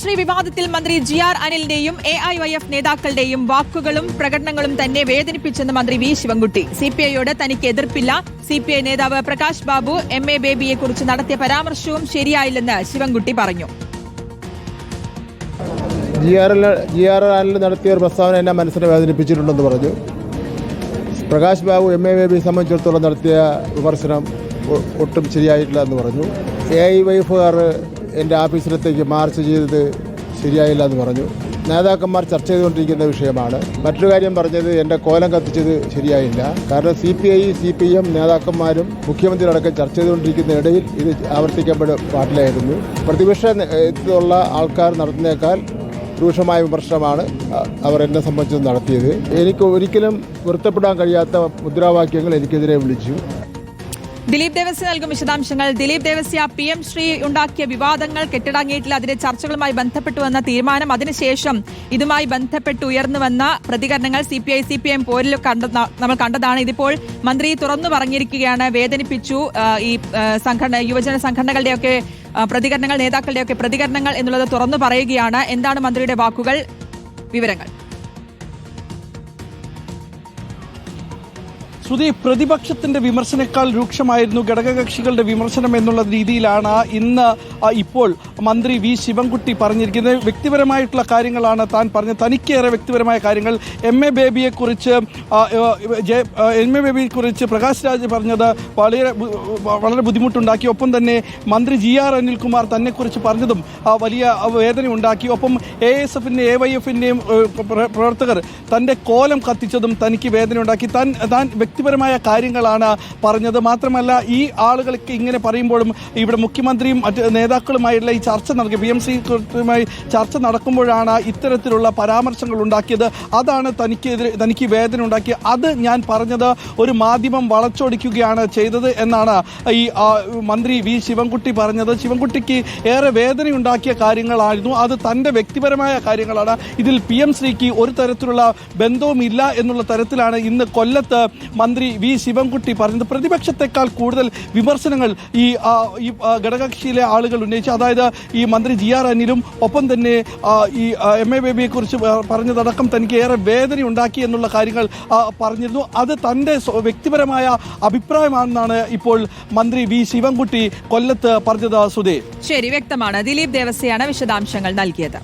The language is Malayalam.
ശ്രീ വിവാദത്തിൽ മന്ത്രി ജി ആർ അനിലിന്റെയും എ ഐ വൈ എഫ് നേതാക്കളുടെയും വാക്കുകളും പ്രകടനങ്ങളും തന്നെ വേദനിപ്പിച്ചെന്ന് മന്ത്രി വി ശിവൻകുട്ടി. സി പി ഐയോട് തനിക്ക് എതിർപ്പില്ല. സി പി ഐ നേതാവ് പ്രകാശ് ബാബു എം എ ബേബിയെ കുറിച്ച് നടത്തിയ പരാമർശവും ശരിയായില്ലെന്ന് ശിവൻകുട്ടി പറഞ്ഞു. ജി ആർ ആനിൽ നടത്തിയ ഒരു പ്രസ്താവന എന്നെ മനസ്സിനെ വേദനിപ്പിച്ചിട്ടുണ്ടെന്ന് പറഞ്ഞു. പ്രകാശ് ബാബു എം എ ബേബിയെ സംബന്ധിച്ചിടത്തോളം നടത്തിയ വിമർശനം ഒട്ടും ശരിയായിട്ടില്ല എന്ന് പറഞ്ഞു. എ ഐ വൈഫുകാർ എന്റെ ആഫീസിലത്തേക്ക് മാർച്ച് ചെയ്തത് ശരിയായില്ല എന്ന് പറഞ്ഞു. നേതാക്കന്മാർ ചർച്ച ചെയ്തുകൊണ്ടിരിക്കുന്ന വിഷയമാണ്. മറ്റൊരു കാര്യം പറഞ്ഞത് എന്റെ കോലം കത്തിച്ചത് ശരിയായില്ല. കാരണം C P I C P M നേതാക്കന്മാരും മുഖ്യമന്ത്രി അടക്കം ചർച്ച ചെയ്തുകൊണ്ടിരിക്കുന്ന ഇടയിൽ ഇത് ആവർത്തിക്കപ്പെടും പാടില്ലായിരുന്നു പ്രതിപക്ഷ നേതൃത്വമുള്ള ആൾക്കാർ നടത്തുന്നേക്കാൾ രൂക്ഷമായ വിമർശനമാണ് അവർ എന്നെ സംബന്ധിച്ച് നടത്തിയത്. എനിക്ക് ഒരിക്കലും പൊരുത്തപ്പെടാൻ കഴിയാത്ത മുദ്രാവാക്യങ്ങൾ എനിക്കെതിരെ വിളിച്ചു. ദിലീപ് ദേവസ്യ നൽകും വിശദാംശങ്ങൾ. ദിലീപ് ദേവസ്യ പി എം ശ്രീ ഉണ്ടാക്കിയ വിവാദങ്ങൾ കെട്ടിടങ്ങിയിട്ടില്ല അതിന്റെ ചർച്ചകളുമായി ബന്ധപ്പെട്ടു വന്ന തീരുമാനം അതിനുശേഷം ഇതുമായി ബന്ധപ്പെട്ട് ഉയർന്നു വന്ന പ്രതികരണങ്ങൾ C P I C P M പോരിൽ നമ്മൾ കണ്ടതാണ്. ഇതിപ്പോൾ മന്ത്രി തുറന്നു പറഞ്ഞിരിക്കുകയാണ് വേദനിപ്പിച്ചു. ഈ സംഘടന യുവജന സംഘടനകളുടെയൊക്കെ പ്രതികരണങ്ങൾ നേതാക്കളുടെയൊക്കെ പ്രതികരണങ്ങൾ എന്നുള്ളത് തുറന്നു പറയുകയാണ്. എന്താണ് മന്ത്രിയുടെ വാക്കുകൾ? വിവരങ്ങൾ. ശ്രുതി പ്രതിപക്ഷത്തിന്റെ വിമർശനേക്കാൾ രൂക്ഷമായിരുന്നു ഘടകകക്ഷികളുടെ വിമർശനം എന്നുള്ള രീതിയിലാണ് ഇന്ന് ഇപ്പോൾ മന്ത്രി വി. ശിവൻകുട്ടി പറഞ്ഞിരിക്കുന്നത്. വ്യക്തിപരമായിട്ടുള്ള കാര്യങ്ങളാണ് താൻ പറഞ്ഞത്. തനിക്കേറെ വ്യക്തിപരമായ കാര്യങ്ങൾ. എം. എ. ബേബിയെക്കുറിച്ച് എം. എ. ബേബിയെക്കുറിച്ച് പ്രകാശ് രാജ് പറഞ്ഞത് വളരെ വളരെ ബുദ്ധിമുട്ടുണ്ടാക്കി. ഒപ്പം തന്നെ മന്ത്രി ജി. ആർ. അനിൽകുമാർ തന്നെക്കുറിച്ച് പറഞ്ഞതും വലിയ വേദന ഉണ്ടാക്കി ഒപ്പം എ. എസ്. എഫിന്റെയും എ. വൈ. എഫിന്റെയും പ്രവർത്തകർ തന്റെ കോലം കത്തിച്ചതും തനിക്ക് വേദന ഉണ്ടാക്കി താൻ താൻ വ്യക്തിപരമായ കാര്യങ്ങളാണ് പറഞ്ഞത്. മാത്രമല്ല ഈ ആളുകൾക്ക് ഇങ്ങനെ പറയുമ്പോഴും ഇവിടെ മുഖ്യമന്ത്രിയും മറ്റ് നേതാക്കളുമായുള്ള ഈ ചർച്ച നടക്കുക പി എം സി കൃത്യമായി ചർച്ച നടക്കുമ്പോഴാണ് ഇത്തരത്തിലുള്ള പരാമർശങ്ങൾ ഉണ്ടാക്കിയത്. അതാണ് തനിക്കെതിരെ തനിക്ക് വേദന ഉണ്ടാക്കിയത് അത് ഞാൻ പറഞ്ഞത് ഒരു മാധ്യമം വളച്ചൊടിക്കുകയാണ് ചെയ്തത് എന്നാണ് ഈ മന്ത്രി വി ശിവൻകുട്ടി പറഞ്ഞത്. ശിവൻകുട്ടിക്ക് ഏറെ വേദനയുണ്ടാക്കിയ കാര്യങ്ങളായിരുന്നു. അത് തന്റെ വ്യക്തിപരമായ കാര്യങ്ങളാണ്. ഇതിൽ പി എം ശ്രീക്ക് ഒരു തരത്തിലുള്ള ബന്ധവുമില്ല എന്നുള്ള തരത്തിലാണ് ഇന്ന് കൊല്ലത്ത് മന്ത്രി വി ശിവൻകുട്ടി പറഞ്ഞത് പ്രതിപക്ഷത്തെക്കാൾ കൂടുതൽ വിമർശനങ്ങൾ ഈ ഘടകകക്ഷിയിലെ ആളുകൾ ഉന്നയിച്ചു. അതായത് ഈ മന്ത്രി ജി ആർ അനിലും ഒപ്പം തന്നെ ഈ എം എ ബേബിയെ കുറിച്ച് പറഞ്ഞതടക്കം തനിക്ക് ഏറെ വേദന ഉണ്ടാക്കി എന്നുള്ള കാര്യങ്ങൾ പറഞ്ഞിരുന്നു. അത് തന്റെ വ്യക്തിപരമായ അഭിപ്രായമാണെന്നാണ് ഇപ്പോൾ മന്ത്രി വി ശിവൻകുട്ടി കൊല്ലത്ത് പറഞ്ഞത് സുധേ. ശരി വ്യക്തമാണ്. ദിലീപ് ദേവസ്യയാണ് വിശദാംശങ്ങൾ നൽകിയത്.